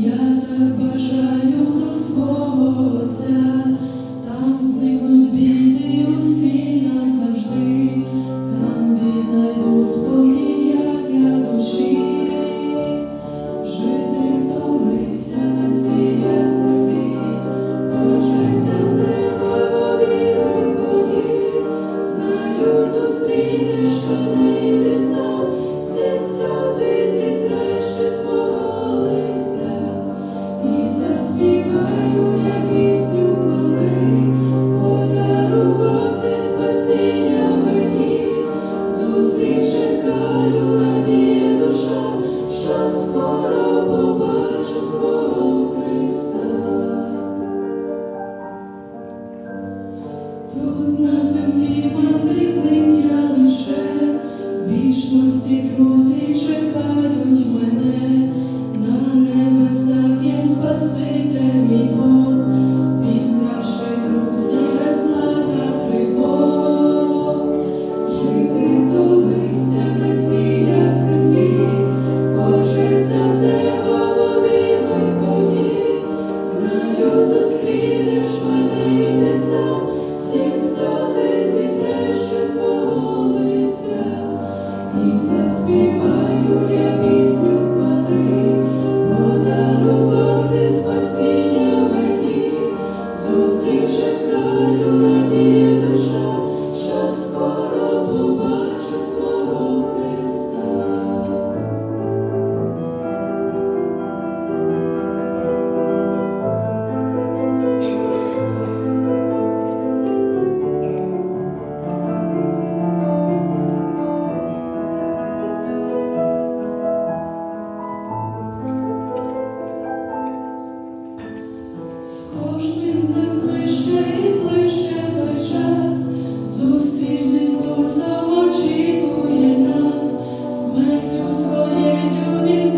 Я так бажаю до свого отця. you mine. життю своєю він.